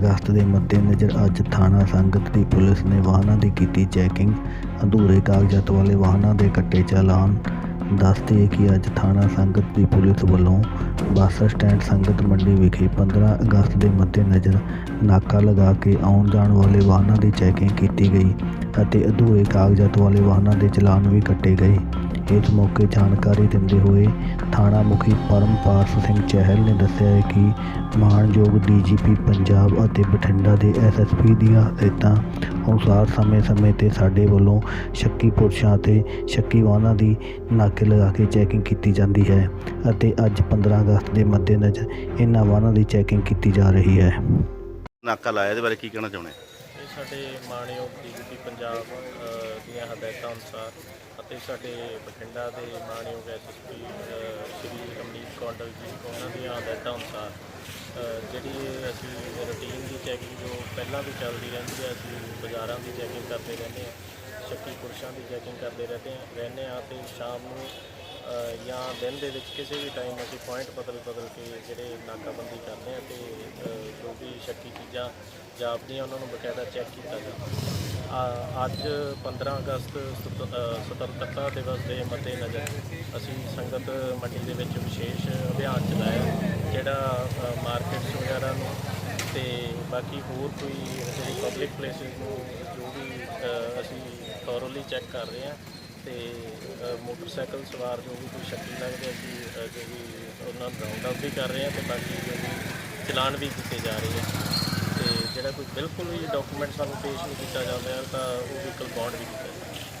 ਅਗਸਤ ਦੇ ਮੱਦੇਨਜ਼ਰ ਅੱਜ ਥਾਣਾ ਸੰਗਤ ਦੀ ਪੁਲਿਸ ਨੇ ਵਾਹਨਾਂ ਦੀ ਕੀਤੀ ਚੈਕਿੰਗ। ਅਧੂਰੇ ਕਾਗਜ਼ਾਤ ਵਾਲੇ ਵਾਹਨਾਂ ਦੇ ਕੱਟੇ ਚਾਲਾਨ। ਦੱਸਦੇ ਕਿ ਅੱਜ ਥਾਣਾ ਸੰਗਤ ਦੀ ਪੁਲਿਸ ਵੱਲੋਂ ਬੱਸ ਸਟੈਂਡ ਸੰਗਤ ਮੰਡੀ ਵਿਖੇ 15 ਅਗਸਤ ਦੇ ਮੱਦੇਨਜ਼ਰ ਨਾਕਾ ਲਗਾ ਕੇ ਆਉਣ ਜਾਣ ਵਾਲੇ ਵਾਹਨਾਂ ਦੀ ਚੈਕਿੰਗ ਕੀਤੀ ਗਈ ਅਤੇ ਅਧੂਰੇ ਕਾਗਜ਼ਾਤ ਵਾਲੇ ਵਾਹਨਾਂ ਦੇ ਚਲਾਨ ਵੀ ਕੱਟੇ ਗਏ। ਇਸ ਮੌਕੇ ਜਾਣਕਾਰੀ ਦਿੰਦੇ ਹੋਏ ਥਾਣਾ ਮੁਖੀ ਪਰਮਪਾਲ ਸਿੰਘ ਚਹਿਲ ਨੇ ਦੱਸਿਆ ਹੈ ਕਿ ਮਾਣਯੋਗ ਡੀਜੀਪੀ ਪੰਜਾਬ ਅਤੇ ਬਠਿੰਡਾ ਦੇ ਐਸਐਸਪੀ ਦੀਆਂ ਹਦਾਇਤਾਂ ਅਨੁਸਾਰ ਸਮੇਂ-ਸਮੇਂ ਤੇ ਸਾਡੇ ਵੱਲੋਂ ਸ਼ੱਕੀ ਪੁਰਸ਼ਾਂ ਅਤੇ ਸ਼ੱਕੀ ਵਾਹਨਾਂ ਦੀ ਨਾਕੇ ਲਗਾ ਕੇ ਚੈਕਿੰਗ ਕੀਤੀ ਜਾਂਦੀ ਹੈ ਅਤੇ ਅੱਜ 15 ਅਗਸਤ ਦੇ ਮੱਦੇਨਜ਼ਰ ਇਹਨਾਂ ਵਾਹਨਾਂ ਦੀ ਚੈਕਿੰਗ ਕੀਤੀ ਜਾ ਰਹੀ ਹੈ। ਨਾਕਾ ਲਾਇਆ ਇਹਦੇ ਬਾਰੇ ਕੀ ਕਹਿਣਾ ਚਾਹੁੰਦੇ? ਸਾਡੇ ਮਾਣਯੋਗ ਡੀਜੀਪੀ ਪੰਜਾਬ ਅ, ਦੀਆਂ ਹਦਾਇਤਾਂ ਅਨੁਸਾਰ ਅਤੇ ਸਾਡੇ ਬਠਿੰਡਾ ਦੇ ਮਾਣਯੋਗ ਐਸਐਸਪੀ ਸ਼੍ਰੀ ਅਮਨੀਤ ਕੌਂਡਲ ਜੀ ਉਹਨਾਂ ਦੀਆਂ ਹਦਾਇਤਾਂ ਅਨੁਸਾਰ ਅ, ਜਿਹੜੀ ਅਸੀਂ ਰੂਟੀਨ ਦੀ ਚੈਕਿੰਗ ਜੋ ਪਹਿਲਾਂ ਵੀ ਚੱਲਦੀ ਰਹਿੰਦੀ ਹੈ ਅਸੀਂ ਬਾਜ਼ਾਰਾਂ ਦੀ ਚੈਕਿੰਗ ਕਰਦੇ ਰਹਿੰਦੇ ਹਾਂ ਸ਼ੱਕੀ ਪੁਰਸ਼ਾਂ ਦੀ ਚੈਕਿੰਗ ਕਰਦੇ ਰਹਿੰਦੇ ਰਹਿੰਦੇ ਹਾਂ ਅਤੇ ਸ਼ਾਮ ਨੂੰ ਅ, ਜਾਂ ਦਿਨ ਦੇ ਵਿੱਚ ਕਿਸੇ ਵੀ ਟਾਈਮ ਅਸੀਂ ਪੁਆਇੰਟ ਬਦਲ ਬਦਲ ਕੇ ਜਿਹੜੇ ਨਾਕਾਬੰਦੀ ਕਰਦੇ ਹਾਂ ਤੇ ਅ, ਜੋ ਵੀ ਸ਼ੱਕੀ ਚੀਜ਼ਾਂ ਜਾਪਦੀਆਂ, ਉਹਨਾਂ ਨੂੰ ਬਕਾਇਦਾ ਚੈੱਕ ਕੀਤਾ ਜਾਂਦਾ ਅੱਜ 15 ਅਗਸਤ ਸੁਤ- ਸੁਤੰਤਰਤਾ ਦਿਵਸ ਦੇ ਮੱਦੇਨਜ਼ਰ ਅਸੀਂ ਸੰਗਤ ਮੰਡੀ ਦੇ ਵਿੱਚ ਵਿਸ਼ੇਸ਼ ਅਭਿਆਨ ਚਲਾਇਆ, ਜਿਹੜਾ ਮਾਰਕੀਟਸ ਵਗੈਰਾ ਨੂੰ ਤੇ ਬਾਕੀ ਹੋਰ ਕੋਈ ਜਿਹੜੀ ਪਬਲਿਕ ਪਲੇਸਿਸ ਨੂੰ ਜੋ ਵੀ ਅਸੀਂ ਥੋਰੋਲੀ ਚੈੱਕ ਕਰ ਰਹੇ ਹਾਂ ਤੇ ਮੋਟਰਸਾਈਕਲ ਸਵਾਰ ਜੋ ਵੀ ਕੋਈ ਸ਼ੱਕੀ ਲੱਗਦੇ ਅਸੀਂ ਜੋ ਵੀ ਉਹਨਾਂ ਨੂੰ ਰਾਉਂਡ ਅਪ ਵੀ ਕਰ ਰਹੇ ਹਾਂ ਤੇ ਬਾਕੀ ਜੋ ਵੀ ਚਲਾਨ ਵੀ ਕੀਤੇ ਜਾ ਰਹੇ ਆ। ਤੇ ਜਿਹੜਾ ਕੋਈ ਬਿਲਕੁਲ ਵੀ ਡਾਕੂਮੈਂਟ ਸਾਨੂੰ ਪੇਸ਼ ਨਹੀਂ ਕੀਤਾ ਜਾਂਦਾ ਤਾਂ ਉਹ ਵਹੀਕਲ ਬੌਂਡ ਵੀ ਕੀਤਾ ਜਾਂਦਾ